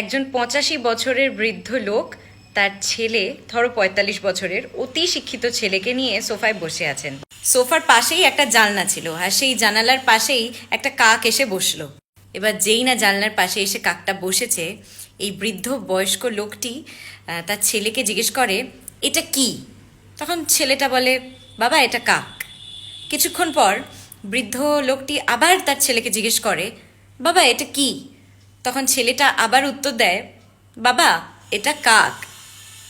একজন পঁচাশি বছরের বৃদ্ধ লোক, তার ছেলে, ধরো পঁয়তাল্লিশ বছরের, অতি শিক্ষিত ছেলেকে নিয়ে সোফায় বসে আছেন। সোফার পাশেই একটা জানলা ছিল আর সেই জানালার পাশেই একটা কাক এসে বসল। এবার যেই না জানলার পাশে এসে কাকটা বসেছে, এই বৃদ্ধ বয়স্ক লোকটি তার ছেলেকে জিজ্ঞেস করে, এটা কি? তখন ছেলেটা বলে, বাবা, এটা কাক। কিছুক্ষণ পর বৃদ্ধ লোকটি আবার তার ছেলেকে জিজ্ঞেস করে, বাবা, এটা কি? তখন ছেলেটা আবার উত্তর দেয়, বাবা, এটা কাক।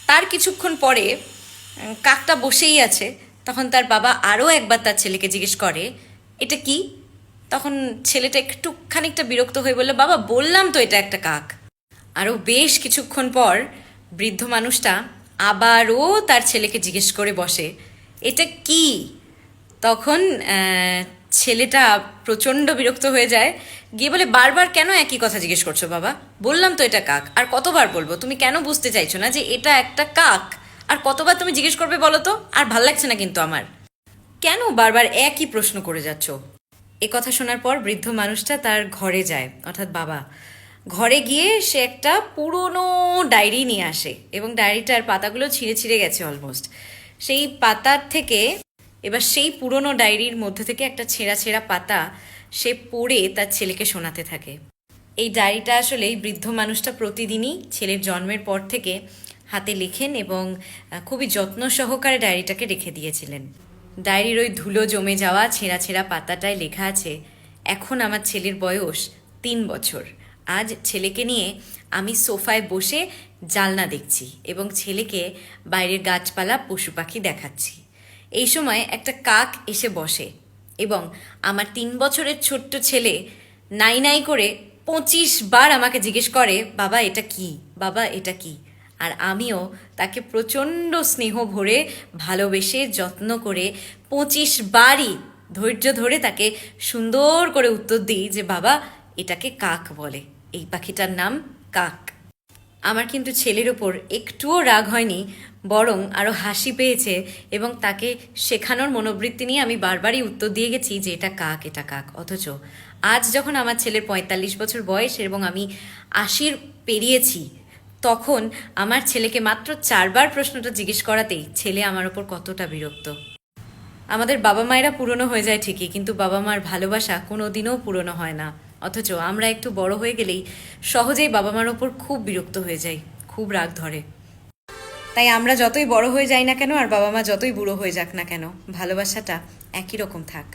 তার কিছুক্ষণ পরে কাকটা বসেই আছে। তখন তার বাবা আরও একবার তার ছেলেকে জিজ্ঞেস করে, এটা কি? তখন ছেলেটা একটু খানিকটা বিরক্ত হয়ে বলল, বাবা, বললাম তো এটা একটা কাক। আরও বেশ কিছুক্ষণ পর বৃদ্ধ মানুষটা আবারও তার ছেলেকে জিজ্ঞেস করে বসে, এটা কি? তখন ছেলেটা প্রচণ্ড বিরক্ত হয়ে যায়। গিয়ে বলে, বারবার কেন একই কথা জিজ্ঞেস করছ বাবা? বললাম তো এটা কাক। আর কতবার বলব? তুমি কেন বুঝতে চাইছো না যে এটা একটা কাক? আর কতবার তুমি জিজ্ঞেস করবে বলো তো? আর ভালো লাগছে না কিন্তু আমার। কেন বারবার একই প্রশ্ন করে যাচ্ছ? এ কথা শোনার পর বৃদ্ধ মানুষটা তার ঘরে যায়। অর্থাৎ বাবা। ঘরে গিয়ে সে একটা পুরনো ডায়েরি নিয়ে আসে এবং ডায়েরিটার পাতাগুলো ছিঁড়ে ছিঁড়ে গেছে অলমোস্ট সেই পাতার থেকে এবার সেই পুরনো ডায়েরির মধ্যে থেকে একটা ছেঁড়া ছেঁড়া পাতা সে পড়ে তার ছেলেকে শোনাতে থাকে। এই ডায়েরিটা আসলে এই বৃদ্ধ মানুষটা প্রতিদিনই ছেলের জন্মের পর থেকে হাতে লেখেন এবং খুবই যত্ন সহকারে ডায়েরিটাকে রেখে দিয়েছিলেন। ডায়েরির ওই ধুলো জমে যাওয়া ছেঁড়া ছেঁড়া পাতাটায় লেখা আছে, এখন আমার ছেলের বয়স তিন বছর। আজ ছেলেকে নিয়ে আমি সোফায় বসে জালনা দেখছি এবং ছেলেকে বাইরের গাছপালা পশু পাখি দেখাচ্ছি। এই সময় একটা কাক এসে বসে এবং আমার তিন বছরের ছোট্ট ছেলে নাই নাই করে পঁচিশ বার আমাকে জিজ্ঞেস করে, বাবা, এটা কি? বাবা, এটা কি? আর আমিও তাকে প্রচণ্ড স্নেহ ভরে ভালোবেসে যত্ন করে পঁচিশ বারই ধৈর্য ধরে তাকে সুন্দর করে উত্তর দিই যে, বাবা, এটাকে কাক বলে। এই পাখিটার নাম কাক। আমার কিন্তু ছেলের ওপর একটুও রাগ হয়নি, বরং আরও হাসি পেয়েছে এবং তাকে শেখানোর মনোবৃত্তি নিয়ে আমি বারবারই উত্তর দিয়ে গেছি যে এটা কাক এটা কাক। অথচ আজ যখন আমার ছেলের পঁয়তাল্লিশ বছর বয়স এবং আমি আশির পেরিয়েছি, তখন আমার ছেলেকে মাত্র চারবার প্রশ্নটা জিজ্ঞেস করাতেই ছেলে আমার ওপর কতটা বিরক্ত। আমাদের বাবা মায়েরা পুরনো হয়ে যায় ঠিকই, কিন্তু বাবা মার ভালোবাসা কোনো দিনও পুরনো হয় না। অথচ আমরা একটু বড় হয়ে গেলেই সহজেই বাবা মার ওপর খুব বিরক্ত হয়ে যাই, খুব রাগ ধরে। তাই আমরা যতই বড় হয়ে যাই না কেন, আর বাবা মা যতই বুড়ো হয়ে যাক না কেন, ভালোবাসাটা একই রকম থাক।